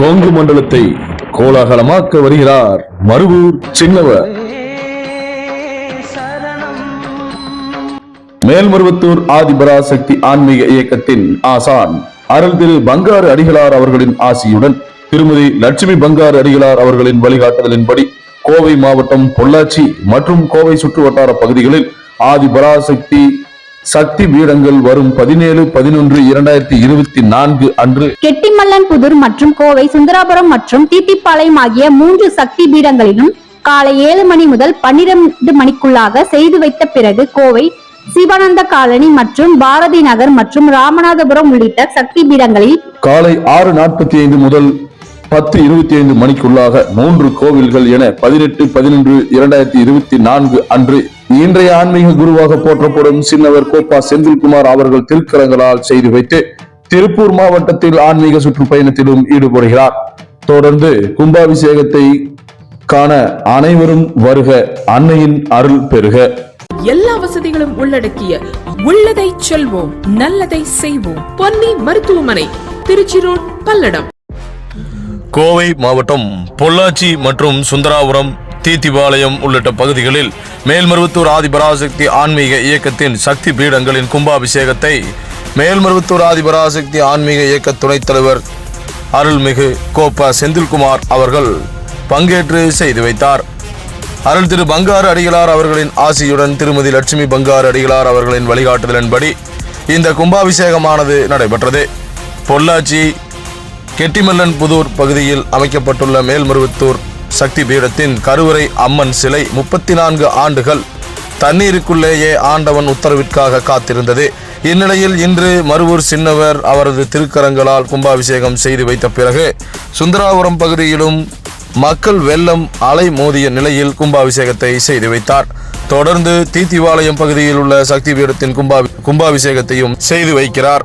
கோங்கு மண்டலத்தை கோலாகலமாக்க வருகிறார் மருவூர் சின்னவர். மேல்மருவத்தூர் ஆதிபராசக்தி ஆன்மீக இயக்கத்தின் ஆசான். அருள் திரு பங்காரு அடிகளார் அவர்களின் ஆசியுடன் திருமதி லட்சுமி பங்காரு அடிகளார் அவர்களின் வழிகாட்டுதலின்படி கோவை மாவட்டம் பொள்ளாச்சி மற்றும் கோவை சுற்றுவட்டார பகுதிகளில் ஆதிபராசக்தி சக்தி பீடங்கள் வரும் பதினேழு பதினொன்று இரண்டாயிரத்தி இருபத்தி நான்கு அன்று கெட்டிமல்லன்புதூர் மற்றும் கோவை சுந்தராபுரம் மற்றும் தீத்திப்பாளையம் ஆகிய மூன்று சக்தி பீடங்களிலும் காலை ஏழு மணி முதல் பன்னிரண்டு மணிக்குள்ளாக செய்து வைத்த பிறகு கோவை சிவானந்த காலனி மற்றும் பாரதி நகர் மற்றும் ராமநாதபுரம் உள்ளிட்ட சக்தி பீடங்களில் காலை ஆறு நாற்பத்தி ஐந்து முதல் பத்து இருபத்தி ஐந்து மணிக்குள்ளாக மூன்று கோவில்கள் என பதினெட்டு பதினொன்று இரண்டாயிரத்தி இருபத்தி நான்கு அன்று இன்றைய ஆன்மீக குருவாக போற்றப்படும் சின்னவர் கோப்பா செந்தில்குமார் அவர்கள் திருக்கரங்களால் செய்து வைத்து திருப்பூர் மாவட்டத்தில் ஆன்மீக சுற்றுப்பயணத்திலும் ஈடுபடுகிறார். தொடர்ந்து கும்பாபிஷேகத்தை காண அனைவரும் வருக அன்னையின் அருள் பெறுக எல்லா வசதிகளும் உள்ளடக்கிய உள்ளதை செல்வோம் நல்லதை செய்வோம். பொன்னி மருத்துவமனை திருச்சி ரோட் பல்லடம். கோவை மாவட்டம் பொள்ளாச்சி மற்றும் சுந்தராபுரம் தீத்திபாளையம் உள்ளிட்ட பகுதிகளில் மேல்மருவத்தூர் ஆதிபராசக்தி ஆன்மீக இயக்கத்தின் சக்தி பீடங்களின் கும்பாபிஷேகத்தை மேல்மருவத்தூர் ஆதிபராசக்தி ஆன்மீக இயக்க துணைத் தலைவர் அருள்மிகு கோப்ப செந்தில்குமார் அவர்கள் பங்கேற்று செய்து வைத்தார். அருள் திரு பங்காரு அடிகளார் அவர்களின் ஆசியுடன் திருமதி லட்சுமி பங்காரு அடிகளார் அவர்களின் வழிகாட்டுதலின்படி இந்த கும்பாபிஷேகமானது நடைபெற்றது. பொள்ளாச்சி கெட்டிமல்லன் புதூர் பகுதியில் அமைக்கப்பட்டுள்ள மேல்மருவத்தூர் சக்தி பீடத்தின் கருவறை அம்மன் சிலை முப்பத்தி நான்கு ஆண்டுகள் தண்ணீருக்குள்ளேயே ஆண்டவன் உத்தரவிற்காக காத்திருந்தது. இந்நிலையில் இன்று மருவூர் சின்னவர் அவரது திருக்கரங்களால் கும்பாபிஷேகம் செய்து வைத்த பிறகு சுந்தராபுரம் பகுதியிலும் மக்கள் வெள்ளம் அலை மோதிய நிலையில் கும்பாபிஷேகத்தை செய்து வைத்தார். தொடர்ந்து தீத்திவாளையம் பகுதியில் உள்ள சக்தி பீடத்தின் கும்பா கும்பாபிஷேகத்தையும் செய்து வைக்கிறார்.